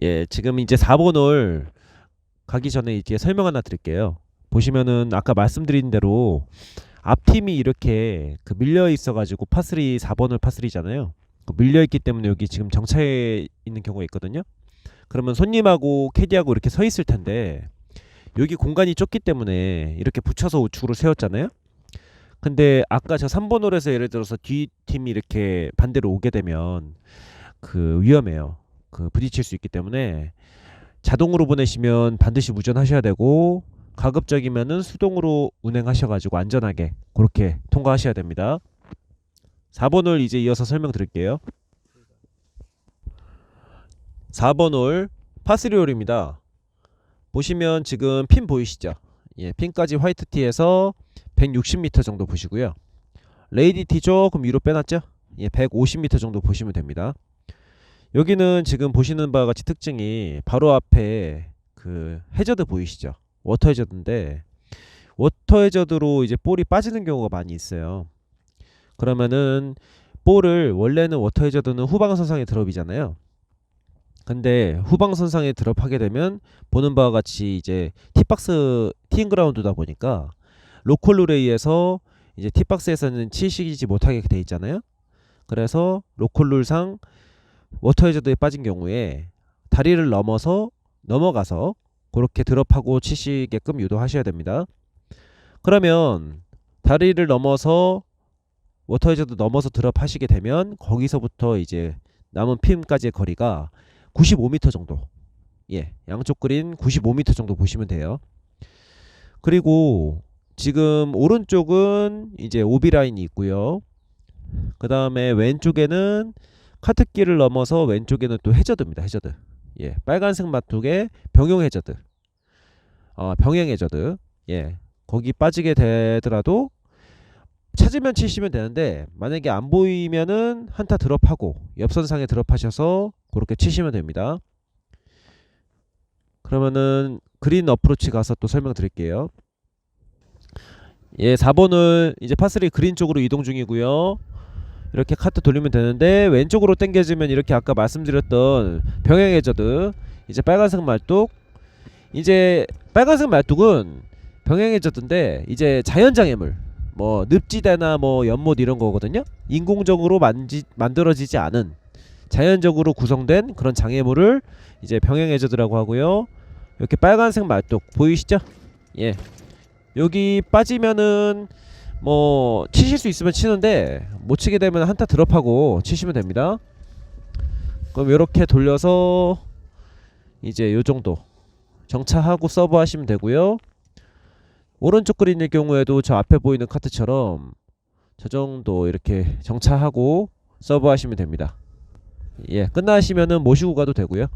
예, 지금 이제 4번 홀 가기 전에 이제 설명 하나 드릴게요. 보시면은 아까 말씀드린 대로 앞팀이 이렇게 그 밀려 있어 가지고 파3 4번 홀 파3잖아요. 그 밀려 있기 때문에 여기 지금 정차해 있는 경우가 있거든요. 그러면 손님하고 캐디하고 이렇게 서 있을 텐데 여기 공간이 좁기 때문에 이렇게 붙여서 우측으로 세웠잖아요. 근데 아까 저 3번 홀에서 예를 들어서 뒤 팀이 이렇게 반대로 오게 되면 그 위험해요. 그 부딪힐 수 있기 때문에 자동으로 보내시면 반드시 무전하셔야 되고 가급적이면은 수동으로 운행하셔가지고 안전하게 그렇게 통과하셔야 됩니다. 4번을 이제 이어서 설명드릴게요. 4번 홀 파스리 홀입니다. 보시면 지금 핀 보이시죠? 예, 핀까지 화이트 티에서 160m 정도 보시고요. 레이디 티 조금 위로 빼놨죠? 예, 150m 정도 보시면 됩니다. 여기는 지금 보시는 바와 같이 특징이 바로 앞에 그 해저드 보이시죠? 워터 해저드인데 워터 해저드로 이제 볼이 빠지는 경우가 많이 있어요. 그러면은 볼을 원래는 워터 해저드는 후방선상에 드롭이잖아요. 근데 후방선상에 드롭하게 되면 보는 바와 같이 이제 티박스 티인그라운드다 보니까 로컬 룰에 의해서 이제 티박스에서는 치시지 못하게 돼 있잖아요. 그래서 로컬 룰상 워터 해저드에 빠진 경우에 다리를 넘어서 넘어가서 그렇게 드롭하고 치시게끔 유도하셔야 됩니다. 그러면 다리를 넘어서 워터 해저드 넘어서 드롭하시게 되면 거기서부터 이제 남은 핀까지의 거리가 95m 정도. 예, 양쪽 그린 95m 정도 보시면 돼요. 그리고 지금 오른쪽은 이제 오비 라인이 있고요. 그 다음에 왼쪽에는 카트길을 넘어서 왼쪽에는 또 해저드입니다. 해저드. 예, 빨간색 마툭에 병용 해저드. 어, 병행 해저드. 예, 거기 빠지게 되더라도 찾으면 치시면 되는데 만약에 안 보이면은 한타 드롭하고 옆선상에 드롭하셔서 그렇게 치시면 됩니다. 그러면은 그린 어프로치 가서 또 설명드릴게요. 예, 4번을 이제 파3 그린 쪽으로 이동 중이고요. 이렇게 카트 돌리면 되는데 왼쪽으로 당겨지면 이렇게 아까 말씀드렸던 병행 해저드 이제 빨간색 말뚝 이제 빨간색 말뚝은 병행 해저드인데 이제 자연 장애물 뭐 늪지대나 뭐 연못 이런 거거든요. 인공적으로 만지, 만들어지지 않은 자연적으로 구성된 그런 장애물을 이제 병행 해저드라고 하고요. 이렇게 빨간색 말뚝 보이시죠? 예. 여기 빠지면은 뭐 치실 수 있으면 치는데 못 치게 되면 한타 드롭하고 치시면 됩니다. 그럼 이렇게 돌려서 이제 요 정도 정차하고 서브 하시면 되고요. 오른쪽 그린일 경우에도 저 앞에 보이는 카트처럼 저 정도 이렇게 정차하고 서브 하시면 됩니다. 예, 끝나시면은 모시고 가도 되고요.